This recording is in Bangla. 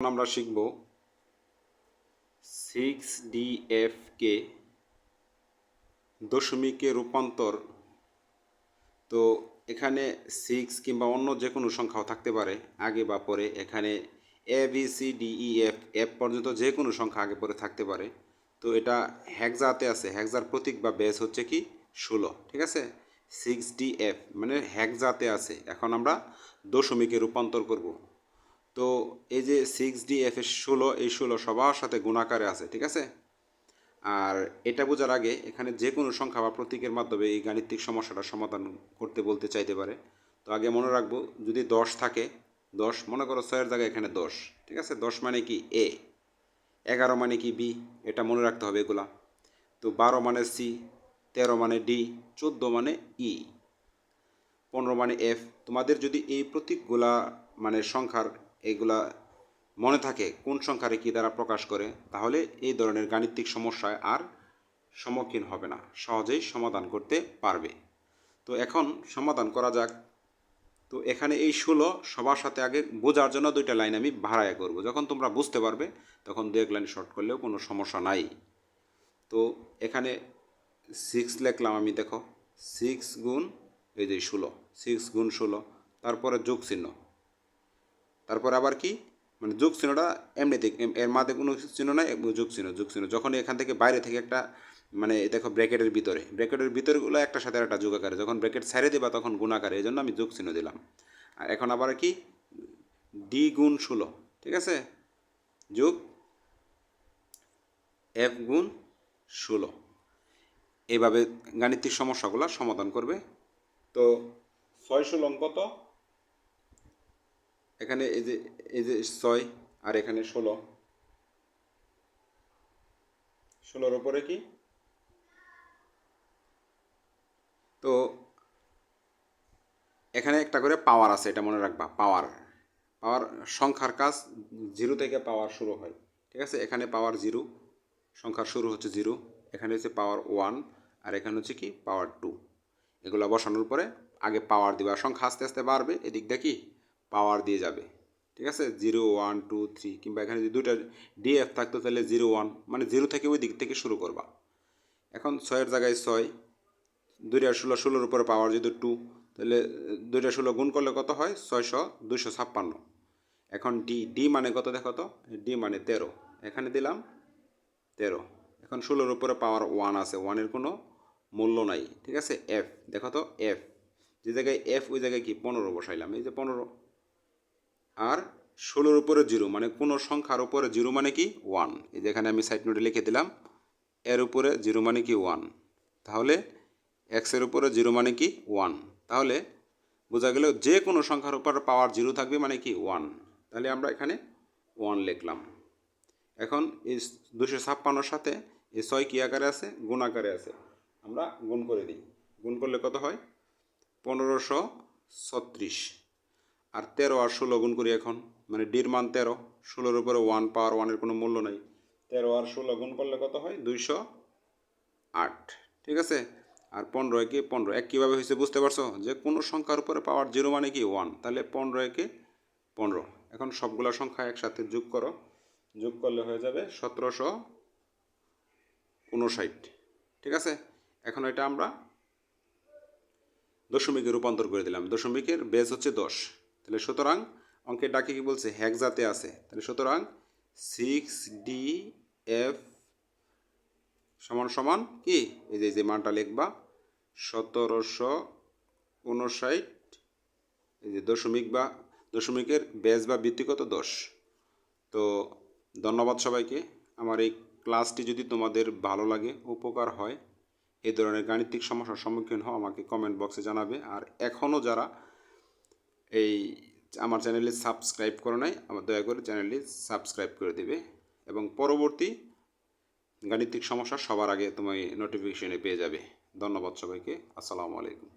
আমরা শিখব সিক্স ডি এফ কে দশমিকে রূপান্তর। তো এখানে সিক্স কিংবা অন্য যে কোনো সংখ্যাও থাকতে পারে, আগে বা পরে। এখানে A B C D E F F পর্যন্ত যে কোনো সংখ্যা আগে পরে থাকতে পারে। তো এটা হ্যাকজাতে আছে। হ্যাকজার প্রতীক বা বেস হচ্ছে কি? ষোলো, ঠিক আছে? সিক্স ডি এফ মানে হ্যাকজাতে আছে। এখন আমরা দশমিকে রূপান্তর করব। তো এই যে সিক্স ডি এফ এর ষোলো, এই ষোলো সবার সাথে গুণাকারে আছে, ঠিক আছে? আর এটা বোঝার আগে এখানে যে কোনো সংখ্যা বা প্রতীকের মাধ্যমে এই গাণিতিক সমস্যাটা সমাধান করতে বলতে চাইতে পারে। তো আগে মনে রাখব, যদি দশ থাকে, দশ, মনে করো ছয়ের জায়গায় এখানে দশ, ঠিক আছে? দশ মানে কি এ এগারো মানে কি বি এটা মনে রাখতে হবে এগুলা। তো বারো মানে সি তেরো মানে ডি চোদ্দ মানে ই পনেরো মানে এফ তোমাদের যদি এই প্রতীকগুলা মানে সংখ্যার এইগুলা মনে থাকে কোন সংখ্যারে কী দ্বারা প্রকাশ করে, তাহলে এই ধরনের গাণিতিক সমস্যায় আর সম্মুখীন হবে না। সহজেই সমাধান করতে পারবে। তো এখন সমাধান করা যাক। তো এখানে এই ষোলো সবার সাথে আগে বোঝার জন্য দুইটা লাইন আমি ভাড়ায় করব। যখন তোমরা বুঝতে পারবে, তখন দু এক লাইন শর্ট করলেও কোনো সমস্যা নাই। তো এখানে সিক্স লিখলাম আমি, দেখো। সিক্স গুণ এই যে ষোলো সিক্স গুণ ষোলো, তারপরে যোগ চিহ্ন তারপরে আবার কি? মানে যোগ চিহ্নটা এমনিতে এর মাঝে কোনো চিহ্ন নাই যোগ চিহ্ন যোগ চিহ্ন। যখন এখান থেকে বাইরে থেকে একটা মানে দেখো ব্র্যাকেটের ভিতরে, ব্র্যাকেটের ভিতরেগুলো একটা সাথে একটা যোগ আকারে, যখন ব্র্যাকেট ছেড়ে দেবা তখন গুণ আকারে এই জন্য আমি যোগ চিহ্ন দিলাম। আর এখন আবার কি? ডি গুণ ষোলো, ঠিক আছে? যোগ এফ গুণ ষোলো। এইভাবে গাণিতিক সমস্যাগুলো সমাধান করবে। তো ছয় ষোলো কত? এখানে এই যে এই যে ছয় আর এখানে ষোলো। ষোলোর ওপরে কি? তো এখানে একটা করে পাওয়ার আছে, এটা মনে রাখবা পাওয়ার পাওয়ার সংখ্যার কাজ জিরো থেকে পাওয়ার শুরু হয়, ঠিক আছে? এখানে পাওয়ার জিরো সংখ্যার শুরু হচ্ছে জিরো এখানে হচ্ছে পাওয়ার ওয়ান আর এখানে হচ্ছে কি? পাওয়ার টু এগুলো বসানোর পরে আগে পাওয়ার দিবা, সংখ্যা আস্তে আস্তে বাড়বে, এদিক কি? পাওয়ার দিয়ে যাবে। ঠিক আছে? জিরো ওয়ান টু থ্রি কিংবা এখানে যদি দুইটা ডিএফ থাকতো তাহলে জিরো ওয়ান মানে জিরো থেকে ওই দিক থেকে শুরু করবা। এখন ছয়ের জায়গায় ছয় দুইটা ষোলো, ষোলোর উপরে পাওয়ার যদি টু তাহলে দুইটা ষোলো গুণ করলে কত হয়? ছয়শো দুইশো ছাপ্পান্ন। এখন ডি ডি মানে কত দেখো তো? ডি মানে তেরো। এখানে দিলাম তেরো। এখন ষোলোর উপরে পাওয়ার ওয়ান আছে। ওয়ানের কোনো মূল্য নাই। ঠিক আছে? এফ দেখো তো? এফ যে জায়গায় এফ ওই জায়গায় কি? পনেরো বসাইলাম। এই যে পনেরো। আর ষোলোর উপরে জিরো মানে কোনো সংখ্যার উপরে জিরো মানে কি? ওয়ান। এই যেখানে আমি সাইড নোটে লিখে দিলাম, এর উপরে জিরো মানে কি? ওয়ান। তাহলে এক্সের উপরে জিরো মানে কি? ওয়ান। তাহলে বোঝা গেল যে কোনো সংখ্যার উপর পাওয়ার জিরো থাকবে মানে কি? ওয়ান। তাহলে আমরা এখানে ওয়ান লিখলাম। এখন এই দুশো ছাপ্পান্নর সাথে এই ছয় কী আকারে আছে? গুণ আকারে আছে। আমরা গুণ করে দিই। গুণ করলে কত হয়? পনেরোশো ছত্রিশ। আর তেরো আর ষোলো গুণ করি এখন। মানে ডির মান তেরো। ষোলোর উপরে ওয়ান পাওয়ার ওয়ানের কোনো মূল্য নেই। তেরো আর ষোলো গুণ করলে কত হয়? দুইশো আট। ঠিক আছে? আর পনেরো একে পনেরো। এক কীভাবে হয়েছে বুঝতে পারছ? যে কোনো সংখ্যার উপরে পাওয়ার জিরো মানে কি? ওয়ান তাহলে পনেরো একে পনেরো। এখন সবগুলো সংখ্যা একসাথে যোগ করো। যোগ করলে হয়ে যাবে সতেরোশো উনষাট। ঠিক আছে? এখন এটা আমরা দশমিকে রূপান্তর করে দিলাম। দশমিকের বেজ হচ্ছে দশ। তাহলে সুতরাং অঙ্কের ডাকে কি বলছে? হ্যাকজাতে আছে। তাহলে সুতরাং সিক্স ডি এফ সমান সমান কি? এই যে যে মানটা লিখবা। সতেরোশো উনষাট, এই যে দশমিক বা দশমিকের বেজ বা বৃত্তিগত দশ। তো ধন্যবাদ সবাইকে। আমার এই ক্লাসটি যদি তোমাদের ভালো লাগে, উপকার হয় এই ধরনের গাণিতিক সমস্যার সম্মুখীন হও, আমাকে কমেন্ট বক্সে জানাবে। আর এখনও যারা এই আমার চ্যানেলে সাবস্ক্রাইব করো নাই, আমার দয়া করে চ্যানেলটি সাবস্ক্রাইব করে দিবে এবং পরবর্তী গাণিতিক সমস্যা সবার আগে তোমায় নোটিফিকেশনে পেয়ে যাবে। ধন্যবাদ সবাইকে, আসসালামু আলাইকুম।